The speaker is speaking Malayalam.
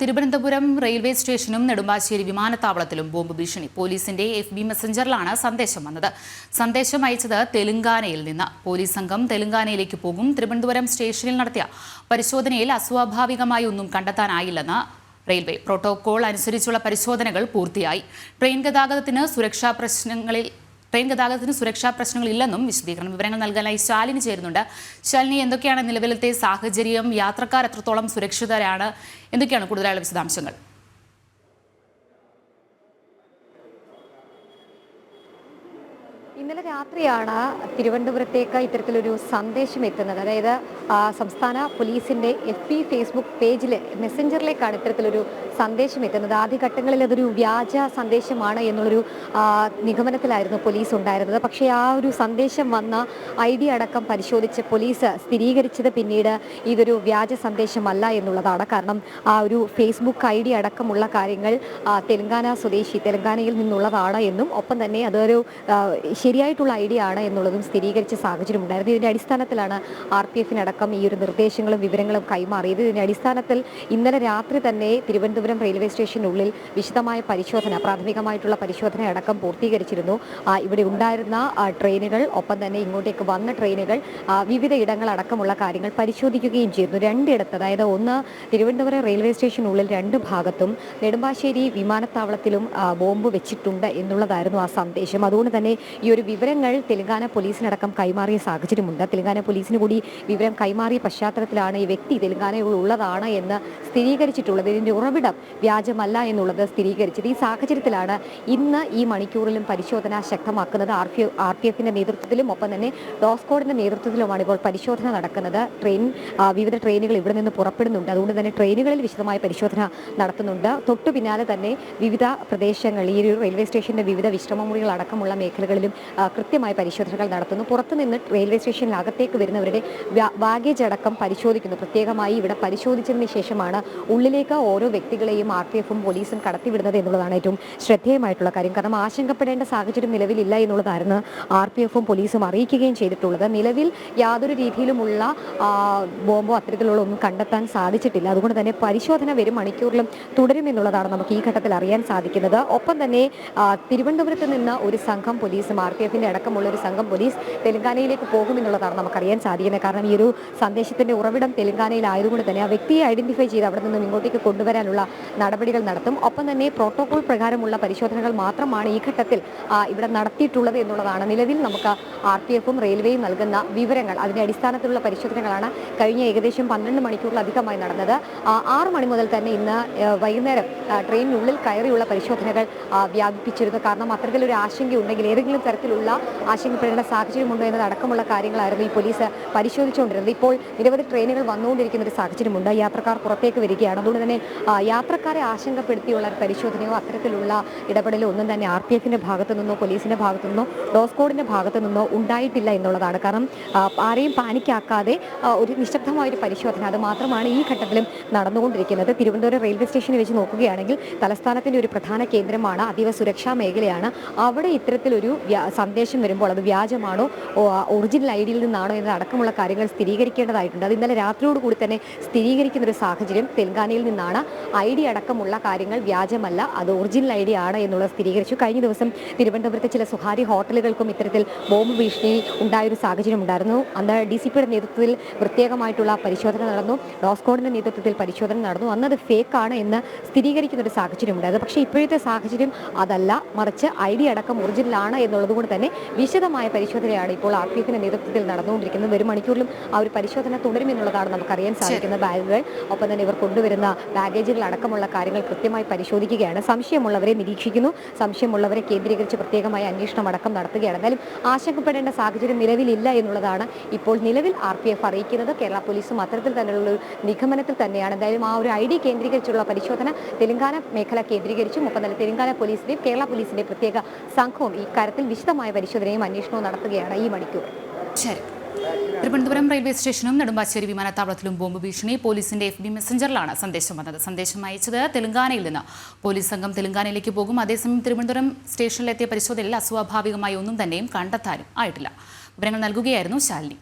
തിരുവനന്തപുരം റെയിൽവേ സ്റ്റേഷനും നെടുമ്പാശ്ശേരി വിമാനത്താവളത്തിലും ബോംബ് ഭീഷണി. പോലീസിന്റെ എഫ് ബി മെസ്സഞ്ചറിലാണ് സന്ദേശം വന്നത്. സന്ദേശം അയച്ചത് തെലങ്കാനയിൽ നിന്ന്. പോലീസ് സംഘം തെലങ്കാനയിലേക്ക് പോകും. തിരുവനന്തപുരം സ്റ്റേഷനിൽ നടത്തിയ പരിശോധനയിൽ അസ്വാഭാവികമായി ഒന്നും കണ്ടെത്താനായില്ലെന്ന് റെയിൽവേ പ്രോട്ടോകോൾ അനുസരിച്ചുള്ള പരിശോധനകൾ പൂർത്തിയായി. ട്രെയിൻ ഗതാഗതത്തിന് സുരക്ഷാ പ്രശ്നങ്ങളിൽ ട്രെയിൻ ഗതാഗതത്തിന് സുരക്ഷാ പ്രശ്നങ്ങളില്ലെന്നും വിശദീകരണം വിവരങ്ങൾ നൽകാനായി ശാലിനി ചേരുന്നുണ്ട്. ശാലിനി എന്തൊക്കെയാണ് നിലവിലത്തെ സാഹചര്യം? യാത്രക്കാർ എത്രത്തോളം സുരക്ഷിതരാണ്? എന്തൊക്കെയാണ് കൂടുതലായുള്ള വിശദാംശങ്ങൾ? ഇന്നലെ രാത്രിയാണ് തിരുവനന്തപുരത്തേക്ക് ഇത്തരത്തിലൊരു സന്ദേശം എത്തുന്നത്. അതായത് സംസ്ഥാന പോലീസിന്റെ എഫ് പി ഫേസ്ബുക്ക് പേജിൽ മെസ്സഞ്ചറിലേക്കാണ് ഇത്തരത്തിലൊരു സന്ദേശം എത്തുന്നത് ആദ്യഘട്ടങ്ങളിൽ അതൊരു വ്യാജ സന്ദേശമാണ് എന്നുള്ളൊരു നിഗമനത്തിലായിരുന്നു പോലീസ് ഉണ്ടായിരുന്നത്. പക്ഷേ ആ ഒരു സന്ദേശം വന്ന ഐ ഡി അടക്കം പരിശോധിച്ച് പോലീസ് സ്ഥിരീകരിച്ചത് പിന്നീട് ഇതൊരു വ്യാജ സന്ദേശമല്ല എന്നുള്ളതാണ്. കാരണം ആ ഒരു ഫേസ്ബുക്ക് ഐ ഡി അടക്കമുള്ള കാര്യങ്ങൾ തെലങ്കാന സ്വദേശി തെലങ്കാനയിൽ നിന്നുള്ളതാണ് എന്നും ഒപ്പം തന്നെ അതൊരു ശരിയായിട്ടുള്ള ഐ ഡി ആണ് എന്നുള്ളതും സ്ഥിരീകരിച്ച സാഹചര്യം ഉണ്ടായിരുന്നു. ഇതിന്റെ അടിസ്ഥാനത്തിലാണ് ആർ പി എഫിനടക്കം ഈ ഒരു നിർദ്ദേശങ്ങളും വിവരങ്ങളും കൈമാറിയത്. ഇതിന്റെ അടിസ്ഥാനത്തിൽ ഇന്നലെ രാത്രി തന്നെ തിരുവനന്തപുരം റെയിൽവേ സ്റ്റേഷനുള്ളിൽ വിശദമായ പരിശോധന പ്രാഥമികമായിട്ടുള്ള പരിശോധന അടക്കം പൂർത്തീകരിച്ചിരുന്നു. ഇവിടെ ഉണ്ടായിരുന്ന ട്രെയിനുകൾ ഒപ്പം തന്നെ ഇങ്ങോട്ടേക്ക് വന്ന ട്രെയിനുകൾ വിവിധ ഇടങ്ങളടക്കമുള്ള കാര്യങ്ങൾ പരിശോധിക്കുകയും ചെയ്തു. രണ്ടിടത്ത് അതായത് ഒന്ന് തിരുവനന്തപുരം റെയിൽവേ സ്റ്റേഷനുള്ളിൽ രണ്ട് ഭാഗത്തും നെടുമ്പാശ്ശേരി വിമാനത്താവളത്തിലും ബോംബ് വെച്ചിട്ടുണ്ട് എന്നുള്ളതായിരുന്നു ആ സന്ദേശം. അതുകൊണ്ട് തന്നെ ഈ ഒരു വിവരങ്ങൾ തെലങ്കാന പോലീസിനടക്കം കൈമാറിയ സാഹചര്യമുണ്ട്. തെലങ്കാന പോലീസിന് കൂടി വിവരം കൈമാറിയ പശ്ചാത്തലത്തിലാണ് ഈ വ്യക്തി തെലങ്കാനയിൽ ഉള്ളതാണ് എന്ന് സ്ഥിരീകരിച്ചിട്ടുള്ളത് ഇതിന്റെ ഉറവിടം വ്യാജമല്ല എന്നുള്ളത് സ്ഥിരീകരിച്ചത്. ഈ സാഹചര്യത്തിലാണ് ഇന്ന് ഈ മണിക്കൂറിലും പരിശോധന ശക്തമാക്കുന്നത്. ആർ പി ആർ പി എഫിന്റെ നേതൃത്വത്തിലും ഒപ്പം തന്നെ ഡോസ്കോഡിന്റെ നേതൃത്വത്തിലുമാണ് ഇപ്പോൾ പരിശോധന നടക്കുന്നത്. ട്രെയിൻ വിവിധ ട്രെയിനുകൾ ഇവിടെ നിന്ന് പുറപ്പെടുന്നുണ്ട്. അതുകൊണ്ട് തന്നെ ട്രെയിനുകളിൽ വിശദമായ പരിശോധന നടത്തുന്നുണ്ട്. തൊട്ടു പിന്നാലെ തന്നെ വിവിധ പ്രദേശങ്ങൾ ഈ ഒരു റെയിൽവേ സ്റ്റേഷന്റെ വിവിധ വിശ്രമമുറികൾ അടക്കമുള്ള മേഖലകളിലും കൃത്യമായ പരിശോധനകൾ നടത്തുന്നു. പുറത്തുനിന്ന് റെയിൽവേ സ്റ്റേഷനിലകത്തേക്ക് വരുന്നവരുടെ ബാഗേജ് അടക്കം പരിശോധിക്കുന്നു. പ്രത്യേകമായി ഇവിടെ പരിശോധിച്ചതിന് ശേഷമാണ് ഉള്ളിലേക്ക് ഓരോ വ്യക്തികളെയും ആർ പി എഫും പോലീസും കടത്തിവിടുന്നത് എന്നുള്ളതാണ് ഏറ്റവും ശ്രദ്ധേയമായിട്ടുള്ള കാര്യം. കാരണം ആശങ്കപ്പെടേണ്ട സാഹചര്യം നിലവിലില്ല എന്നുള്ളതായിരുന്നു ആർ പി എഫും പോലീസും അറിയിക്കുകയും ചെയ്തിട്ടുള്ളത്. നിലവിൽ യാതൊരു രീതിയിലുമുള്ള ബോംബോ അത്തരത്തിലുള്ള ഒന്നും കണ്ടെത്താൻ സാധിച്ചിട്ടില്ല. അതുകൊണ്ട് തന്നെ പരിശോധന വരും മണിക്കൂറിലും തുടരുമെന്നുള്ളതാണ് നമുക്ക് ഈ ഘട്ടത്തിൽ അറിയാൻ സാധിക്കുന്നത്. ഒപ്പം തന്നെ തിരുവനന്തപുരത്ത് നിന്ന് ഒരു സംഘം പോലീസും ആർ പി എഫിന്റെ അടക്കമുള്ള ഒരു സംഘം പോലീസ് തെലങ്കാനയിലേക്ക് പോകുമെന്നുള്ളതാണ് നമുക്കറിയാൻ സാധിക്കുന്നത്. കാരണം ഈ ഒരു സന്ദേശത്തിന്റെ ഉറവിടം തെലങ്കാനയിലായതുകൊണ്ട് തന്നെ ആ വ്യക്തിയെ ഐഡന്റിഫൈ ചെയ്ത് അവിടെ നിന്നും ഇങ്ങോട്ടേക്ക് കൊണ്ടുവരാനുള്ള നടപടികൾ നടത്തും. ഒപ്പം തന്നെ പ്രോട്ടോകോൾ പ്രകാരമുള്ള പരിശോധനകൾ മാത്രമാണ് ഈ ഘട്ടത്തിൽ ഇവിടെ നടത്തിയിട്ടുള്ളത് എന്നുള്ളതാണ്. നിലവിൽ നമുക്ക് ആർ പി എഫും റെയിൽവേയും നൽകുന്ന വിവരങ്ങൾ അതിന്റെ അടിസ്ഥാനത്തിലുള്ള പരിശോധനകളാണ് കഴിഞ്ഞ ഏകദേശം പന്ത്രണ്ട് മണിക്കൂറിലധികമായി നടന്നത്. ആറ് മണി മുതൽ തന്നെ ഇന്ന് വൈകുന്നേരം ട്രെയിനിനുള്ളിൽ കയറിയുള്ള പരിശോധനകൾ വ്യാപിപ്പിച്ചിരുന്നു. കാരണം അത്തരത്തിലൊരു ആശങ്കയുണ്ടെങ്കിൽ ഏതെങ്കിലും തരത്തിലുള്ള ആശങ്കപ്പെടേണ്ട സാഹചര്യമുണ്ടോ എന്നതടക്കമുള്ള കാര്യങ്ങളായിരുന്നു ഈ പോലീസ് പരിശോധിച്ചുകൊണ്ടിരുന്നത്. ഇപ്പോൾ നിരവധി ട്രെയിനുകൾ വന്നുകൊണ്ടിരിക്കുന്ന ഒരു സാഹചര്യമുണ്ട്. യാത്രക്കാർ പുറത്തേക്ക് വരികയാണ് അതുകൊണ്ട് തന്നെ യാത്രക്കാരെ ആശങ്കപ്പെടുത്തിയുള്ള പരിശോധനയോ അത്തരത്തിലുള്ള ഇടപെടലോ ഒന്നും തന്നെ ആർ പി എഫിന്റെ ഭാഗത്തു നിന്നോ പോലീസിന്റെ ഭാഗത്തു നിന്നോ ഡോസ്കോഡിന്റെ ഭാഗത്തു നിന്നോ ഉണ്ടായിട്ടില്ല എന്നുള്ളതാണ്. കാരണം ആരെയും പാനിക്കാക്കാതെ ഒരു നിശബ്ദമായ ഒരു പരിശോധന അത് മാത്രമാണ് ഈ ഘട്ടത്തിലും നടന്നുകൊണ്ടിരിക്കുന്നത്. തിരുവനന്തപുരം റെയിൽവേ സ്റ്റേഷനിൽ വെച്ച് നോക്കുകയാണെങ്കിൽ തലസ്ഥാനത്തിന്റെ ഒരു പ്രധാന കേന്ദ്രമാണ് അതീവ സുരക്ഷാ മേഖലയാണ്. അവിടെ ഇത്തരത്തിലൊരു സന്ദേശം വരുമ്പോൾ അത് വ്യാജമാണോ ഒറിജിനൽ ഐ ഡിയിൽ നിന്നാണോ എന്നതടക്കമുള്ള കാര്യങ്ങൾ സ്ഥിരീകരിക്കേണ്ടതായിട്ടുണ്ട്. അത് ഇന്നലെ രാത്രിയോടുകൂടി തന്നെ സ്ഥിരീകരിക്കുന്ന ഒരു സാഹചര്യം തെലങ്കാനയിൽ നിന്നാണ് ഐ ഡി അടക്കമുള്ള കാര്യങ്ങൾ വ്യാജമല്ല അത് ഒറിജിനൽ ഐ ഡി ആണ് എന്നുള്ളത് സ്ഥിരീകരിച്ചു. കഴിഞ്ഞ ദിവസം തിരുവനന്തപുരത്തെ ചില സ്വകാര്യ ഹോട്ടലുകൾക്കും ഇത്തരത്തിൽ ബോംബ് ഭീഷണി ഉണ്ടായൊരു സാഹചര്യം ഉണ്ടായിരുന്നു. അന്ന് ഡി സി പിയുടെ നേതൃത്വത്തിൽ പ്രത്യേകമായിട്ടുള്ള പരിശോധന നടന്നു. ഡോസ്കോഡിന്റെ നേതൃത്വത്തിൽ പരിശോധന നടന്നു. അന്ന് അത് ഫേക്ക് ആണ് എന്ന് സ്ഥിരീകരിക്കുന്ന ഒരു സാഹചര്യം ഉണ്ടായിരുന്നു. പക്ഷേ ഇപ്പോഴത്തെ സാഹചര്യം അതല്ല. മറിച്ച് ഐ ഡി അടക്കം ഒറിജിനൽ ആണ് എന്നുള്ളതുകൊണ്ട് തന്നെ വിശദമായ പരിശോധനയാണ് ഇപ്പോൾ ആർ പി എഫിന്റെ നേതൃത്വത്തിൽ നടന്നുകൊണ്ടിരിക്കുന്നത്. വരും മണിക്കൂറിലും ആ ഒരു പരിശോധന തുടരുമെന്നുള്ളതാണ് നമുക്കറിയാൻ സാധിക്കുന്നത് ബാഗുകൾ ഒപ്പം തന്നെ ഇവർ കൊണ്ടുവരുന്ന ബാഗേജുകൾ അടക്കമുള്ള കാര്യങ്ങൾ കൃത്യമായി പരിശോധിക്കുകയാണ്. സംശയമുള്ളവരെ നിരീക്ഷിക്കുന്നു. സംശയമുള്ളവരെ കേന്ദ്രീകരിച്ച് പ്രത്യേകമായ അന്വേഷണം അടക്കം നടത്തുകയാണ്. എന്തായാലും ആശങ്കപ്പെടേണ്ട സാഹചര്യം നിലവിലില്ല എന്നുള്ളതാണ് ഇപ്പോൾ നിലവിൽ ആർ പി എഫ് അറിയിക്കുന്നത്. കേരള പോലീസും അത്തരത്തിൽ തന്നെയുള്ള ഒരു നിഗമനത്തിൽ തന്നെയാണ്. എന്തായാലും ആ ഒരു ഐ ഡി കേന്ദ്രീകരിച്ചുള്ള പരിശോധന തെലങ്കാന മേഖല കേന്ദ്രീകരിച്ചും ഒപ്പം തന്നെ തെലങ്കാന പോലീസിന്റെയും കേരള പോലീസിന്റെയും പ്രത്യേക സംഘവും ഇക്കാര്യത്തിൽ കാര്യത്തിൽ വിശദമായ പരിശോധനയും അന്വേഷണവും നടത്തുകയാണ് ഈ മണിക്കൂർ. ശരി. തിരുവനന്തപുരം റെയിൽവേ സ്റ്റേഷനും നെടുമ്പാശ്ശേരി വിമാനത്താവളത്തിലും ബോംബ് ഭീഷണി പോലീസിന്റെ എഫ് ബി മെസ്സഞ്ചറിലാണ് സന്ദേശം വന്നത്. സന്ദേശം അയച്ചത് തെലങ്കാനയിൽ നിന്ന്. പോലീസ് സംഘം തെലങ്കാനയിലേക്ക് പോകും. അതേസമയം തിരുവനന്തപുരം സ്റ്റേഷനിലെത്തിയ പരിശോധനയിൽ അസ്വാഭാവികമായി ഒന്നും തന്നെയും കണ്ടെത്താനും ആയിട്ടില്ല. വിവരങ്ങൾ നൽകുകയായിരുന്നു ശാലിനി.